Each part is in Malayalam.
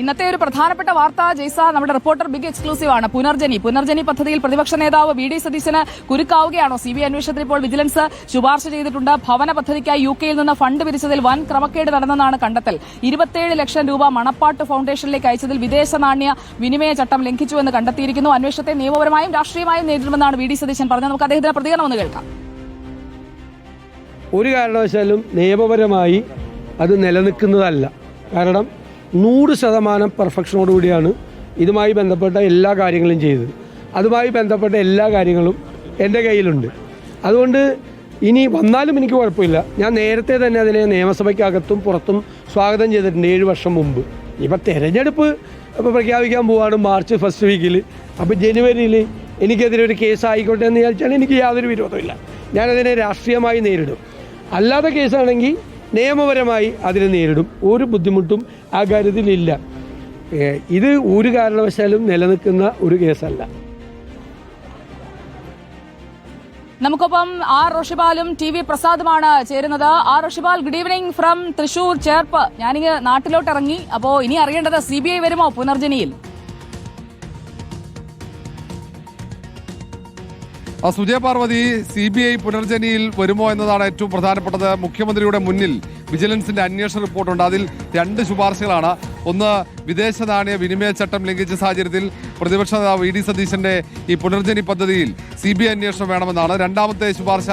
ഇന്നത്തെ ഒരു പ്രധാനപ്പെട്ട വാർത്ത ജയ്സ നമ്മുടെ റിപ്പോർട്ടർ ബിഗ് എക്സ്ക്ലൂസീവ് ആണ്. പുനർജനി. പുനർജനി പദ്ധതിയിൽ പ്രതിപക്ഷ നേതാവ് വി ഡി സതീശന് കുരുക്കാവുകയാണോ? സി ബി ഐ അന്വേഷണത്തിൽ ഇപ്പോൾ വിജിലൻസ് ശുപാർശ ചെയ്തിട്ടുണ്ട്. ഭവന പദ്ധതിക്കായി യു കെയിൽ നിന്ന് ഫണ്ട് പിരിച്ചതിൽ വൻ ക്രമക്കേട് നടന്നെന്നാണ് കണ്ടെത്തൽ. ഇരുപത്തിയേഴ് ലക്ഷം രൂപ മണപ്പാട്ട് ഫൌണ്ടേഷനിലേക്ക് അയച്ചതിൽ വിദേശ നാണ്യ വിനിമയ ചട്ടം ലംഘിച്ചുവെന്ന് കണ്ടെത്തിയിരിക്കുന്നു. അന്വേഷണത്തെ നിയമപരമായും രാഷ്ട്രീയമായും നേരിടുമെന്നാണ് വി ഡി സതീശൻ പറഞ്ഞത്. നമുക്ക് അദ്ദേഹത്തിന്റെ പ്രതികരണം ഒന്ന് കേൾക്കാം. ഒരു കാരണവശാലും നിയമപരമായി അത് നിലനിൽക്കുന്നതല്ല. കാരണം നൂറ് ശതമാനം പെർഫെക്ഷനോടുകൂടിയാണ് ഇതുമായി ബന്ധപ്പെട്ട എല്ലാ കാര്യങ്ങളും ചെയ്തത്. അതുമായി ബന്ധപ്പെട്ട എല്ലാ കാര്യങ്ങളും എന്റെ കയ്യിലുണ്ട്. അതുകൊണ്ട് ഇനി വന്നാലും എനിക്ക് കുഴപ്പമില്ല. ഞാൻ നേരത്തെ തന്നെ അതിനെ നിയമസഭയ്ക്കകത്തും പുറത്തും സ്വാഗതം ചെയ്തിട്ടുണ്ട് ഏഴ് വർഷം മുമ്പ്. ഇപ്പം തിരഞ്ഞെടുപ്പ് ഇപ്പോൾ പ്രഖ്യാപിക്കാൻ പോവാണ് മാർച്ച് ഫസ്റ്റ് വീക്കിൽ അപ്പോൾ ജനുവരിയിൽ എനിക്കെതിരെ ഒരു കേസ് ആയിക്കോട്ടെ എന്ന് വിചാരിച്ചാൽ എനിക്ക് യാതൊരു വിരോധമില്ല ഞാനതിനെ രാഷ്ട്രീയമായി നേരിടും. അല്ലാത്ത കേസാണെങ്കിൽ നിയമപരമായി അതിനെ നേരിടും. ഒരു ബുദ്ധിമുട്ടും ആ കാര്യത്തിലില്ല ഇത് ഒരു കാരണവശാലും നിലനിൽക്കുന്ന ഒരു കേസല്ല. നമുക്കൊപ്പം ആർ റോഷിബാലും ടി വി പ്രസാദുമാണ് ചേരുന്നത്. R Roshipal good evening from Thrissur Cherpu. ഞാനിങ്ങ് നാട്ടിലോട്ട് ഇറങ്ങി അപ്പോ ഇനി അറിയേണ്ടത് സി ബി ഐ വരുമോ പുനർജനിയിൽ Sujaya Parvathy C B I പുനർജനിയിൽ വരുമോ എന്നതാണ് ഏറ്റവും പ്രധാനപ്പെട്ടത്. മുഖ്യമന്ത്രിയുടെ മുന്നിൽ വിജിലൻസിന്റെ അന്വേഷണ റിപ്പോർട്ടുണ്ട്. അതിൽ രണ്ട് ശുപാർശകളാണ്. ഒന്ന് വിദേശ നാണയ വിനിമയ ചട്ടം ലംഘിച്ച സാഹചര്യത്തിൽ പ്രതിപക്ഷ നേതാവ് വി ഡി സതീശന്റെ ഈ പുനർജനി പദ്ധതിയിൽ സി ബി ഐ അന്വേഷണം വേണമെന്നാണ്. രണ്ടാമത്തെ ശുപാർശ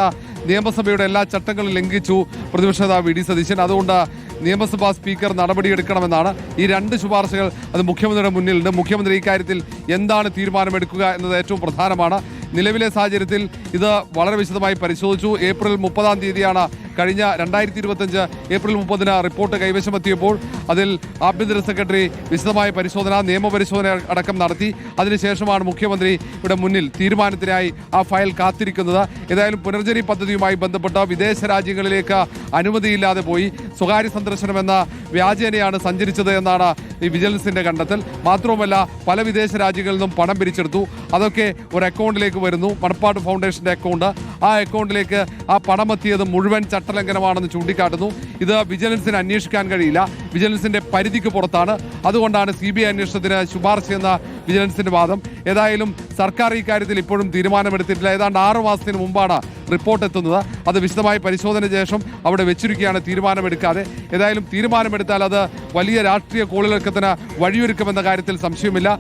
നിയമസഭയുടെ എല്ലാ ചട്ടങ്ങളും ലംഘിച്ചു പ്രതിപക്ഷ നേതാവ് വി ഡി സതീശൻ. അതുകൊണ്ട് നിയമസഭാ സ്പീക്കർ നടപടിയെടുക്കണമെന്നാണ് ഈ രണ്ട് ശുപാർശകൾ അത് മുഖ്യമന്ത്രിയുടെ മുന്നിലുണ്ട്. മുഖ്യമന്ത്രി ഇക്കാര്യത്തിൽ എന്താണ് തീരുമാനമെടുക്കുക എന്നത് ഏറ്റവും പ്രധാനമാണ്. നിലവിലെ സാഹചര്യത്തിൽ ഇത് വളരെ വിശദമായി പരിശോധിച്ചു. ഏപ്രിൽ മുപ്പതാം തീയതിയാണ് കഴിഞ്ഞ രണ്ടായിരത്തി ഇരുപത്തഞ്ച് ഏപ്രിൽ മുപ്പതിന് റിപ്പോർട്ട് കൈവശമെത്തിയപ്പോൾ അതിൽ ആഭ്യന്തര സെക്രട്ടറി വിശദമായ പരിശോധന നിയമപരിശോധന അടക്കം നടത്തി. അതിനുശേഷമാണ് മുഖ്യമന്ത്രി ഇവിടെ മുന്നിൽ തീരുമാനത്തിനായി ആ ഫയൽ കാത്തിരിക്കുന്നത്. ഏതായാലും പുനർജനി പദ്ധതിയുമായി ബന്ധപ്പെട്ട വിദേശ രാജ്യങ്ങളിലേക്ക് അനുമതിയില്ലാതെ പോയി സ്വകാര്യ സന്ദർശനം എന്ന വ്യാജേനയാണ് സഞ്ചരിച്ചത് എന്നാണ് ഈ വിജിലൻസിന്റെ കണ്ടെത്തൽ. മാത്രവുമല്ല പല വിദേശ രാജ്യങ്ങളിൽ നിന്നും പണം പിരിച്ചെടുത്തു. അതൊക്കെ ഒരു അക്കൗണ്ടിലേക്ക് വരുന്നു. മണപ്പാട് ഫൗണ്ടേഷന്റെ അക്കൗണ്ട്. ആ അക്കൗണ്ടിലേക്ക് ആ പണമെത്തിയത് മുഴുവൻ ചട്ടലംഘനമാണെന്ന് ചൂണ്ടിക്കാട്ടുന്നു. ഇത് വിജിലൻസിന് അന്വേഷിക്കാൻ കഴിയില്ല. വിജിലൻസിന്റെ പരിധിക്ക് പുറത്താണ്. അതുകൊണ്ടാണ് സി ബി ഐ അന്വേഷണത്തിന് ശുപാർശ എന്ന വിജിലൻസിന്റെ വാദം. ഏതായാലും സർക്കാർ ഈ കാര്യത്തിൽ ഇപ്പോഴും തീരുമാനമെടുത്തിട്ടില്ല. ഏതാണ്ട് ആറു മാസത്തിന് മുമ്പാണ് റിപ്പോർട്ട് എത്തുന്നത്. അത് വിശദമായി പരിശോധന ശേഷം അവിടെ വെച്ചിരിക്കുകയാണ് തീരുമാനമെടുക്കാതെ. ഏതായാലും തീരുമാനമെടുത്താൽ അത് വലിയ രാഷ്ട്രീയ കോളിളക്കത്തിന് വഴിയൊരുക്കുമെന്ന കാര്യത്തിൽ സംശയമില്ല